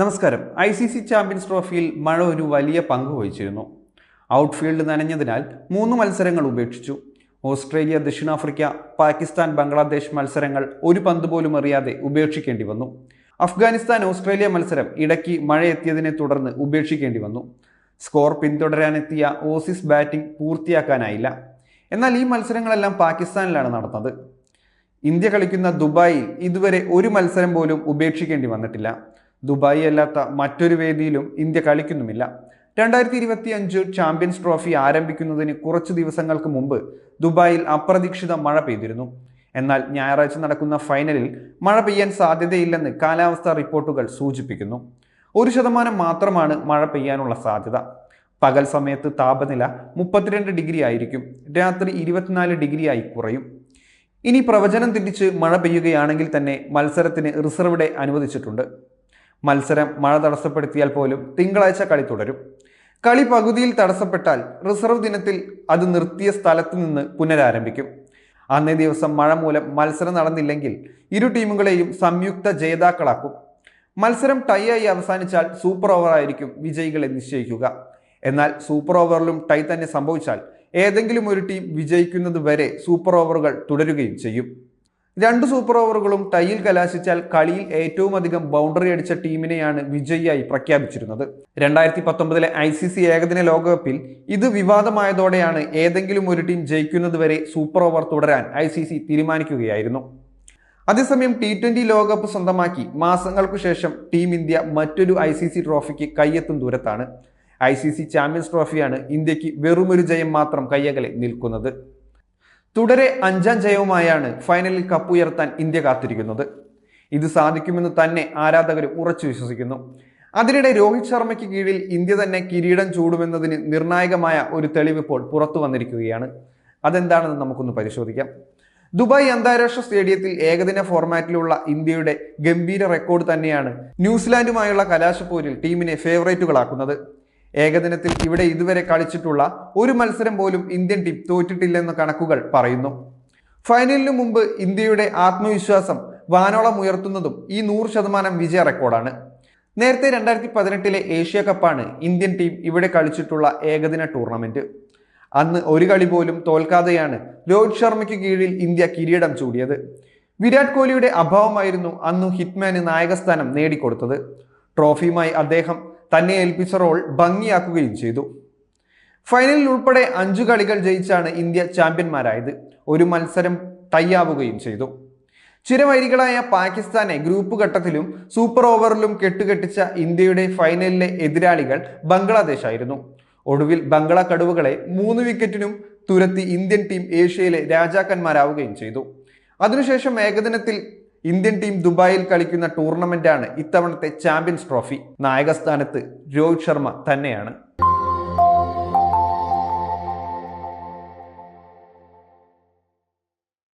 നമസ്കാരം. I C C champions ട്രോഫിയിൽ മഴ ഒരു വലിയ പങ്ക് വഹിച്ചിരുന്നു. ഔട്ട്ഫീൽഡ് നനഞ്ഞതിനാൽ മൂന്ന് മത്സരങ്ങൾ ഉപേക്ഷിച്ചു. ഓസ്ട്രേലിയ ദക്ഷിണാഫ്രിക്ക പാകിസ്ഥാൻ ബംഗ്ലാദേശ് മത്സരങ്ങൾ ഒരു പന്ത് പോലും അറിയാതെ ഉപേക്ഷിക്കേണ്ടി വന്നു. അഫ്ഗാനിസ്ഥാൻ ഓസ്ട്രേലിയ മത്സരം ഇടയ്ക്ക് മഴയെത്തിയതിനെ തുടർന്ന് ഉപേക്ഷിക്കേണ്ടി വന്നു. സ്കോർ പിന്തുടരാനെത്തിയ ഓസിസ് ബാറ്റിംഗ് പൂർത്തിയാക്കാനായില്ല. എന്നാൽ ഈ മത്സരങ്ങളെല്ലാം പാകിസ്ഥാനിലാണ് നടന്നത്. ഇന്ത്യ കളിക്കുന്ന ദുബായിൽ ഇതുവരെ ഒരു മത്സരം പോലും ഉപേക്ഷിക്കേണ്ടി വന്നിട്ടില്ല. ദുബായി അല്ലാത്ത മറ്റൊരു വേദിയിലും ഇന്ത്യ കളിക്കുന്നുമില്ല. രണ്ടായിരത്തി ഇരുപത്തി അഞ്ച് ചാമ്പ്യൻസ് ട്രോഫി ആരംഭിക്കുന്നതിന് കുറച്ച് ദിവസങ്ങൾക്ക് മുമ്പ് ദുബായിൽ അപ്രതീക്ഷിത മഴ പെയ്തിരുന്നു. എന്നാൽ ഞായറാഴ്ച നടക്കുന്ന ഫൈനലിൽ മഴ പെയ്യാൻ സാധ്യതയില്ലെന്ന് കാലാവസ്ഥാ റിപ്പോർട്ടുകൾ സൂചിപ്പിക്കുന്നു. ഒരു ശതമാനം മാത്രമാണ് മഴ പെയ്യാനുള്ള സാധ്യത. പകൽ സമയത്ത് താപനില മുപ്പത്തിരണ്ട് ഡിഗ്രി ആയിരിക്കും. രാത്രി ഇരുപത്തിനാല് ഡിഗ്രിയായി കുറയും. ഇനി പ്രവചനം തെറ്റിച്ച് മഴ പെയ്യുകയാണെങ്കിൽ തന്നെ മത്സരത്തിന് റിസർവ് ഡേ അനുവദിച്ചിട്ടുണ്ട്. മത്സരം മഴ തടസ്സപ്പെടുത്തിയാൽ പോലും തിങ്കളാഴ്ച കളി തുടരും. കളി പകുതിയിൽ തടസ്സപ്പെട്ടാൽ റിസർവ് ദിനത്തിൽ അത് നിർത്തിയ സ്ഥലത്ത് നിന്ന് പുനരാരംഭിക്കും. അന്നേ ദിവസം മഴ മൂലം മത്സരം നടന്നില്ലെങ്കിൽ ഇരു ടീമുകളെയും സംയുക്ത ജേതാക്കളാക്കും. മത്സരം ടൈ ആയി അവസാനിച്ചാൽ സൂപ്പർ ഓവർ ആയിരിക്കും വിജയികളെ നിശ്ചയിക്കുക. എന്നാൽ സൂപ്പർ ഓവറിലും ടൈ തന്നെ സംഭവിച്ചാൽ ഏതെങ്കിലും ഒരു ടീം വിജയിക്കുന്നത് വരെ സൂപ്പർ ഓവറുകൾ തുടരുകയും ചെയ്യും. രണ്ട് സൂപ്പർ ഓവറുകളും ടൈയിൽ കലാശിച്ചാൽ കളിയിൽ ഏറ്റവും അധികം ബൗണ്ടറി അടിച്ച ടീമിനെയാണ് വിജയിയായി പ്രഖ്യാപിച്ചിരുന്നത്. രണ്ടായിരത്തി പത്തൊമ്പതിലെ ഐ സി സി ഏകദിന ലോകകപ്പിൽ ഇത് വിവാദമായതോടെയാണ് ഏതെങ്കിലും ഒരു ടീം ജയിക്കുന്നതുവരെ സൂപ്പർ ഓവർ തുടരാൻ ഐ സി സി തീരുമാനിക്കുകയായിരുന്നു. അതേസമയം ടി ട്വന്റി ലോകകപ്പ് സ്വന്തമാക്കി മാസങ്ങൾക്കു ശേഷം ടീം ഇന്ത്യ മറ്റൊരു ഐ സി സി ട്രോഫിക്ക് കയ്യെത്തും ദൂരത്താണ്. ഐ സി സി ചാമ്പ്യൻസ് ട്രോഫിയാണ് ഇന്ത്യയ്ക്ക് വെറുമൊരു ജയം മാത്രം കയ്യകലെ നിൽക്കുന്നത്. തുടരെ അഞ്ചാം ജയവുമായാണ് ഫൈനലിൽ കപ്പ് ഉയർത്താൻ ഇന്ത്യ കാത്തിരിക്കുന്നത്. ഇത് സാധിക്കുമെന്ന് തന്നെ ആരാധകർ ഉറച്ചു വിശ്വസിക്കുന്നു. അതിനിടെ രോഹിത് ശർമ്മയ്ക്ക് കീഴിൽ ഇന്ത്യ തന്നെ കിരീടം ചൂടുമെന്നതിന് നിർണായകമായ ഒരു തെളിവിപ്പോൾ പുറത്തു വന്നിരിക്കുകയാണ്. അതെന്താണെന്ന് നമുക്കൊന്ന് പരിശോധിക്കാം. ദുബായ് അന്താരാഷ്ട്ര സ്റ്റേഡിയത്തിൽ ഏകദിന ഫോർമാറ്റിലുള്ള ഇന്ത്യയുടെ ഗംഭീര റെക്കോർഡ് തന്നെയാണ് ന്യൂസിലാൻഡുമായുള്ള കലാശപ്പോരിൽ ടീമിനെ ഫേവറേറ്റുകളാക്കുന്നത് ഏകദിനത്തിൽ ഇവിടെ ഇതുവരെ കളിച്ചിട്ടുള്ള ഒരു മത്സരം പോലും ഇന്ത്യൻ ടീം തോറ്റിട്ടില്ലെന്ന് കണക്കുകൾ പറയുന്നു. ഫൈനലിനു മുമ്പ് ഇന്ത്യയുടെ ആത്മവിശ്വാസം വാനോളം ഉയർത്തുന്നതും ഈ നൂറ് ശതമാനം വിജയ റെക്കോർഡാണ്. നേരത്തെ രണ്ടായിരത്തി പതിനെട്ടിലെ ഏഷ്യ കപ്പാണ് ഇന്ത്യൻ ടീം ഇവിടെ കളിച്ചിട്ടുള്ള ഏകദിന ടൂർണമെന്റ്. അന്ന് ഒരു കളി പോലും തോൽക്കാതെയാണ് രോഹിത് ശർമ്മയ്ക്ക് കീഴിൽ ഇന്ത്യ കിരീടം ചൂടിയത്. വിരാട് കോഹ്ലിയുടെ അഭാവമായിരുന്നു അന്നു ഹിറ്റ്മാന് നായകസ്ഥാനം നേടിക്കൊടുത്തത്. ട്രോഫിയുമായി അദ്ദേഹം തന്നെ ഏൽപ്പിച്ച റോൾ ഭംഗിയാക്കുകയും ചെയ്തു. ഫൈനലിൽ ഉൾപ്പെടെ അഞ്ചു കളികൾ ജയിച്ചാണ് ഇന്ത്യ ചാമ്പ്യന്മാരായത്. ഒരു മത്സരം ടൈയാവുകയും ചെയ്തു. ചിരവൈരികളായ പാകിസ്ഥാനെ ഗ്രൂപ്പ് ഘട്ടത്തിലും സൂപ്പർ ഓവറിലും കെട്ടുകെട്ടിച്ച ഇന്ത്യയുടെ ഫൈനലിലെ എതിരാളികൾ ബംഗ്ലാദേശ് ആയിരുന്നു ഒടുവിൽ ബംഗ്ലാ കടുവകളെ മൂന്ന് വിക്കറ്റിനും തുരത്തി ഇന്ത്യൻ ടീം ഏഷ്യയിലെ രാജാക്കന്മാരാവുകയും ചെയ്തു. അതിനുശേഷം ഏകദിനത്തിൽ ഇന്ത്യൻ ടീം ദുബായിൽ കളിക്കുന്ന ടൂർണമെന്റാണ് ഇത്തവണത്തെ ചാമ്പ്യൻസ് ട്രോഫി. നായകസ്ഥാനത്ത് രോഹിത് ശർമ്മ തന്നെയാണ്.